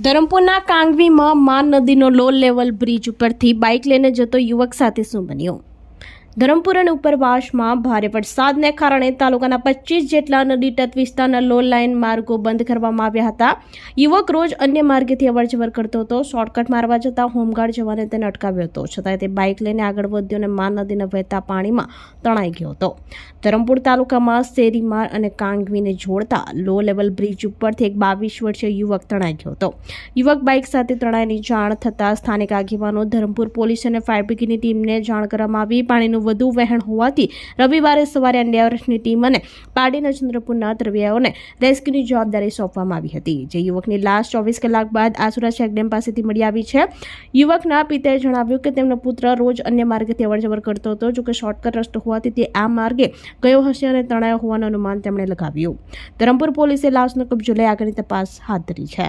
ધરમપુરના કાંગવીમાં માન નદીનો low level bridge ઉપરથી બાઇક લઈને જતો યુવક સાથે શું બન્યું? ધરમપુર અને ઉપરવાસમાં ભારે વરસાદને કારણે તાલુકાના પચીસ જેટલા નદી તટ વિસ્તારના લો લાઇન માર્ગો બંધ કરવામાં આવ્યા હતા. યુવક રોજ અન્ય માર્ગેથી અવરજવર કરતો હતો. શોર્ટકટ મારવા જતાં હોમગાર્ડ જવાને તેને અટકાવ્યો હતો. છતાં તે બાઇક લઈને આગળ વધ્યો અને માન નદીના વહેતા પાણીમાં તણાઈ ગયો હતો. ધરમપુર તાલુકામાં શેરીમાર અને કાંગવીને જોડતા લો લેવલ બ્રિજ ઉપરથી એક બાવીસ વર્ષીય યુવક તણાઈ ગયો હતો. યુવક બાઇક સાથે તણાઈની જાણ થતાં સ્થાનિક આગેવાનો ધરમપુર પોલીસ અને ફાયર બ્રિગેડની ટીમને જાણ કરવામાં આવી. પાણીનું વધુ વહેણ હોવાથી રવિવારે સવારે એનડીઆરએફની ટીમ અને પાડીના ચંદ્રપુરના તરવૈયાઓને રેસ્ક્યુની જવાબદારી સોંપવામાં આવી હતી, જે યુવકની લાશ ચોવીસ કલાક બાદ આસુરા ચેકડેમ પાસેથી મળી આવી છે. યુવકના પિતાએ જણાવ્યું કે તેમનો પુત્ર રોજ અન્ય માર્ગેથી અવરજવર કરતો હતો, જોકે શોર્ટકટ રસ્તો હોવાથી તે આ માર્ગે ગયો હશે અને તણાયો હોવાનું અનુમાન તેમણે લગાવ્યું. ધરમપુર પોલીસે લાશનો કબજો લઈ આગળની તપાસ હાથ ધરી છે.